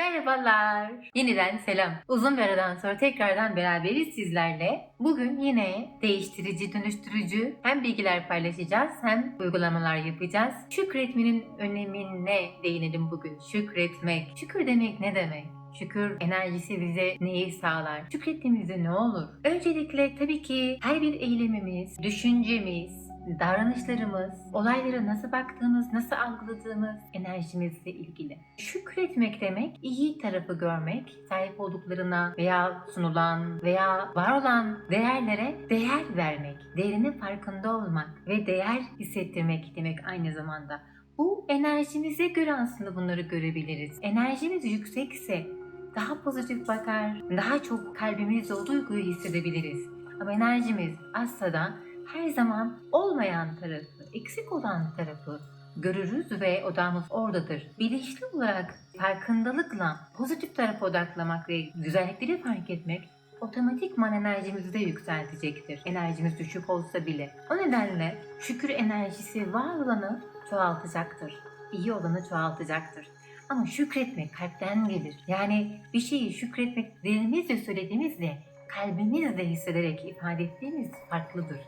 Merhabalar. Yeniden selam. Uzun bir aradan sonra tekrardan beraberiz sizlerle. Bugün yine değiştirici, dönüştürücü hem bilgiler paylaşacağız hem uygulamalar yapacağız. Şükretmenin önemine değinelim bugün. Şükretmek. Şükür demek ne demek? Şükür enerjisi bize neyi sağlar? Şükrettiğimizde ne olur? Öncelikle tabii ki her bir eylemimiz, düşüncemiz, davranışlarımız, olaylara nasıl baktığımız, nasıl algıladığımız enerjimizle ilgili. Şükretmek demek iyi tarafı görmek, sahip olduklarına veya sunulan veya var olan değerlere değer vermek, değerinin farkında olmak ve değer hissettirmek demek aynı zamanda. Bu enerjimize göre aslında bunları görebiliriz. Enerjimiz yüksekse daha pozitif bakar, daha çok kalbimizde o duyguyu hissedebiliriz. Ama enerjimiz azsa da her zaman olmayan tarafı, eksik olan tarafı görürüz ve odamız oradadır. Bilinçli olarak farkındalıkla pozitif tarafa odaklamak ve güzellikleri fark etmek otomatikman enerjimizi de yükseltecektir. Enerjimiz düşük olsa bile. O nedenle şükür enerjisi var olanı çoğaltacaktır. İyi olanı çoğaltacaktır. Ama şükretmek kalpten gelir. Yani bir şeyi şükretmek dilimizle söylediğimizle kalbimizle hissederek ifade ettiğimiz farklıdır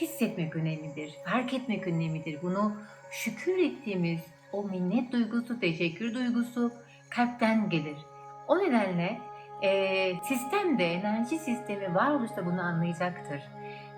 hissetmek önemlidir, fark etmek önemlidir. Bunu şükür ettiğimiz o minnet duygusu, teşekkür duygusu kalpten gelir. O nedenle e, sistemde, enerji sistemi varoluşta bunu anlayacaktır.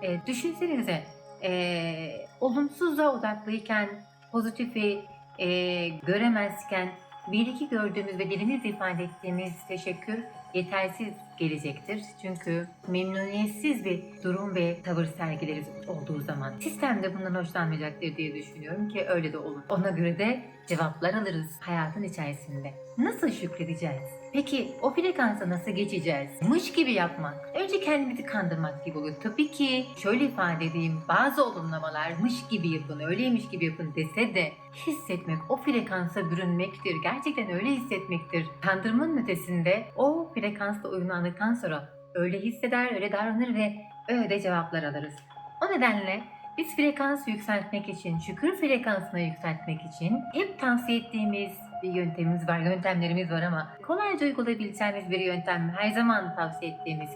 E, düşünsenize e, olumsuza odaklıyken, pozitifi e, göremezken bir iki gördüğümüz ve dilimizle ifade ettiğimiz teşekkür yetersiz gelecektir. Çünkü memnuniyetsiz bir durum ve tavır sergileriz olduğu zaman. Sistem de bundan hoşlanmayacaktır diye düşünüyorum ki öyle de olur. Ona göre de cevaplar alırız hayatın içerisinde. Nasıl şükredeceğiz? Peki o frekansa nasıl geçeceğiz? Mış gibi yapmak. Önce kendimizi kandırmak gibi oluyor. Tabii ki şöyle ifade edeyim. Bazı olumlamalar mış gibi yapın, öyleymiş gibi yapın dese de hissetmek, o frekansa bürünmektir. Gerçekten öyle hissetmektir. Kandırmanın ötesinde o frekansla uyumlandıktan sonra öyle hisseder, öyle davranır ve öyle de cevaplar alırız. O nedenle biz frekansı yükseltmek için, şükür frekansını yükseltmek için hep tavsiye ettiğimiz bir yöntemimiz var, yöntemlerimiz var ama kolayca uygulayabileceğimiz bir yöntem her zaman tavsiye ettiğimiz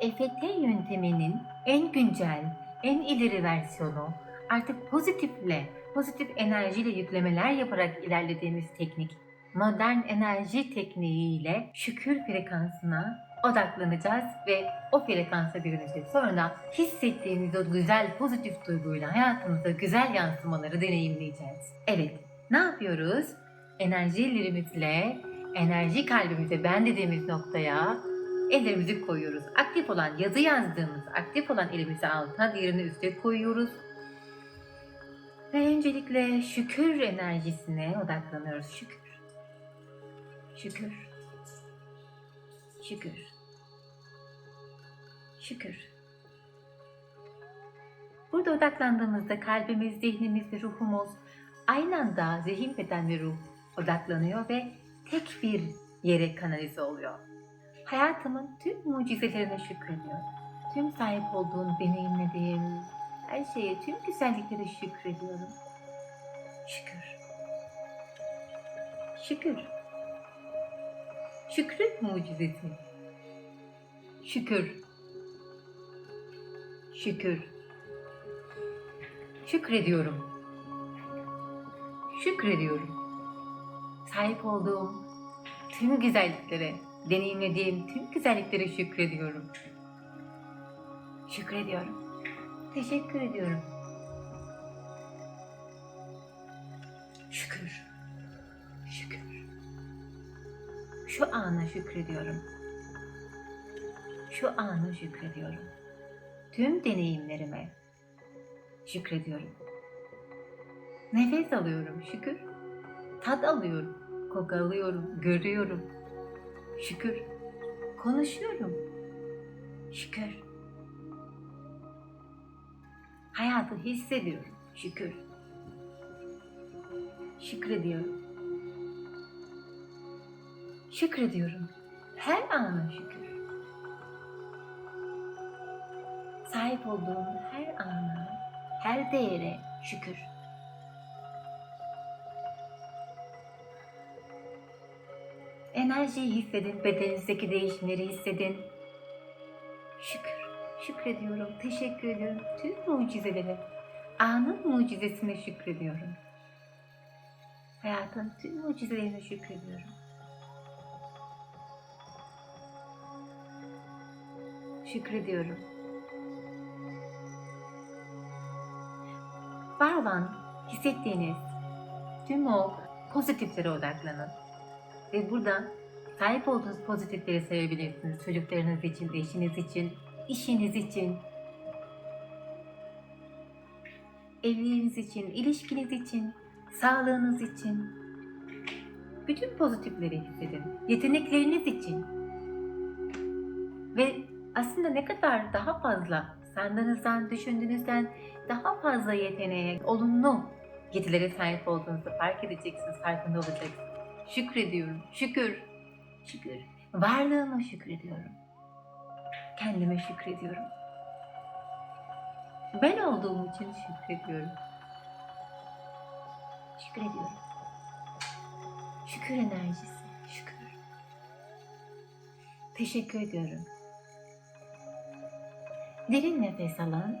EFT yönteminin en güncel, en ileri versiyonu artık pozitifle, pozitif enerjiyle yüklemeler yaparak ilerlediğimiz teknik modern enerji tekniğiyle şükür frekansına odaklanacağız ve o frekansa bürüneceğiz. Sonra hissettiğimiz o güzel pozitif duyguyla hayatımıza güzel yansımaları deneyimleyeceğiz. Evet, ne yapıyoruz? Enerjilerimizle, enerji kalbimize ben dediğimiz noktaya ellerimizi koyuyoruz. Aktif olan yazı yazdığımız, aktif olan elimizi altına, diğerini üste koyuyoruz. Ve öncelikle şükür enerjisine odaklanıyoruz. Şükür. Şükür. Şükür. Şükür. Burada odaklandığımızda kalbimiz, zihnimiz ve ruhumuz aynı anda zihin, beden ve ruh odaklanıyor ve tek bir yere kanalize oluyor. Hayatımın tüm mucizelerine şükrediyorum. Tüm sahip olduğum, deneyimlediğim her şeye, tüm güzelliklere şükrediyorum. Şükür. Şükür. Şükür mucizesi. Şükür. Şükür. Şükrediyorum. Şükrediyorum. Sahip olduğum tüm güzelliklere, deneyimlediğim tüm güzelliklere şükrediyorum. Şükrediyorum. Teşekkür ediyorum. Şükür. Şükür. Şu ana şükrediyorum. Şu ana şükrediyorum. Tüm deneyimlerime şükrediyorum. Nefes alıyorum şükür. Tat alıyorum. Koku alıyorum. Görüyorum. Şükür. Konuşuyorum. Şükür. Hayatı hissediyorum. Şükür. Şükrediyorum. Şükrediyorum. Her ana şükür. Sahip olduğum her ana, her değere şükür. Enerjiyi hissedin, bedeninizdeki değişimleri hissedin. Şükür, şükrediyorum, teşekkür ediyorum tüm mucizelere. Anın mucizesine şükrediyorum. Hayatın tüm mucizelerine şükrediyorum. Şükrediyorum. Var olan hissettiğiniz tüm o pozitiflere odaklanın. Ve burada sahip olduğunuz pozitifleri sayabilirsiniz. Çocuklarınız için, eşiniz için, işiniz için, evliliğiniz için, ilişkiniz için, sağlığınız için. Bütün pozitifleri hissedin. Yetenekleriniz için. Ve aslında ne kadar daha fazla sandığınızdan, düşündüğünüzden daha fazla yeteneğe, olumlu yetilere sahip olduğunuzu fark edeceksiniz, farkında olacaksınız. Şükrediyorum, şükür, şükür. Varlığıma şükrediyorum. Kendime şükrediyorum. Ben olduğum için şükrediyorum. Şükrediyorum. Şükür enerjisi, şükür. Teşekkür ediyorum. Derin nefes alın.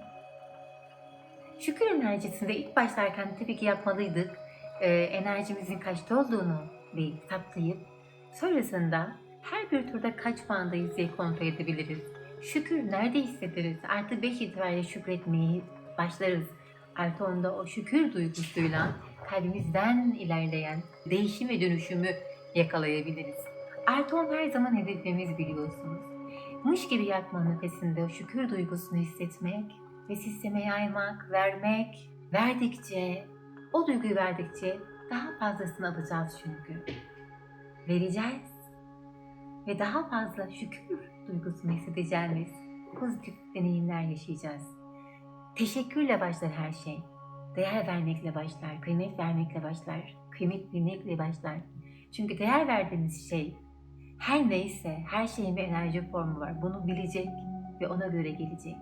Şükür enerjisinde ilk başlarken tabii ki yapmalıydık. Ee, enerjimizin kaçta olduğunu bir saptayıp sonrasında her bir turda kaç puandayız diye kontrol edebiliriz. Şükür nerede hissederiz? Artı 5 itibariyle şükretmeyi başlarız. Artı onda o şükür duygusuyla kalbimizden ilerleyen değişim ve dönüşümü yakalayabiliriz. Artı on her zaman hedefimiz biliyorsunuz. Mış gibi yapmanın ötesinde o şükür duygusunu hissetmek ve sisteme yaymak, vermek, verdikçe, o duyguyu verdikçe daha fazlasını alacağız çünkü. Vereceğiz ve daha fazla şükür duygusunu hissedeceğimiz pozitif deneyimler yaşayacağız. Teşekkürle başlar her şey. Değer vermekle başlar, kıymet vermekle başlar, kıymet bilmekle başlar. Çünkü değer verdiğimiz şey her neyse her şeyin bir enerji formu var. Bunu bilecek ve ona göre gelecek.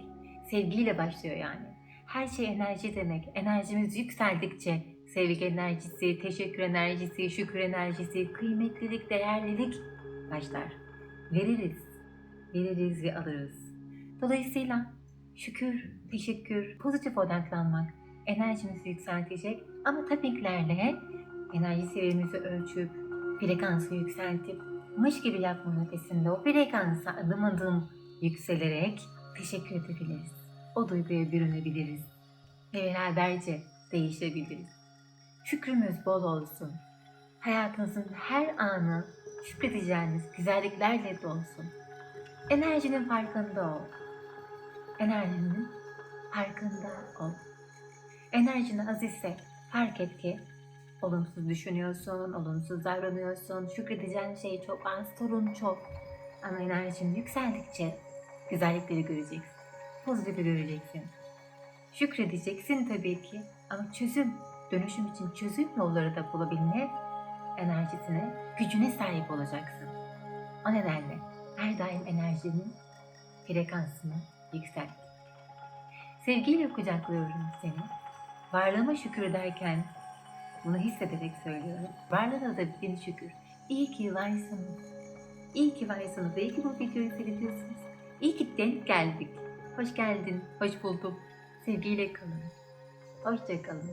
Sevgiyle başlıyor yani. Her şey enerji demek. Enerjimiz yükseldikçe sevgi enerjisi, teşekkür enerjisi, şükür enerjisi, kıymetlilik, değerlilik başlar. Veririz. Veririz ve alırız. Dolayısıyla şükür, teşekkür, pozitif odaklanmak enerjimizi yükseltecek ama tabiiklerle enerji seviyemizi ölçüp frekansı yükseltip mış gibi yapmanın ötesinde o frekansa adım adım yükselerek teşekkür edebiliriz. O duyguya bürünebiliriz. Ve beraberce değişebiliriz. Şükrümüz bol olsun. Hayatınızın her anı şükredeceğiniz güzelliklerle dolsun. Enerjinin farkında ol. Enerjinin farkında ol. Enerjin az ise fark et ki olumsuz düşünüyorsun, olumsuz davranıyorsun, şükredeceğin şey çok az, sorun çok. Ama enerjin yükseldikçe güzellikleri göreceksin, pozitifi göreceksin. Şükredeceksin tabii ki ama çözüm, dönüşüm için çözüm yolları da bulabilme enerjisine, gücüne sahip olacaksın. O nedenle her daim enerjinin frekansını yükselt. Sevgiyle kucaklıyorum seni. Varlığıma şükür ederken bunu hissederek söylüyorum. Varlığına da bin şükür. İyi ki varsınız. İyi ki varsınız. İyi ki bu videoyu seyrediyorsunuz. İyi ki denk geldik. Hoş geldin, hoş buldum. Sevgiyle kalın. Hoşça kalın.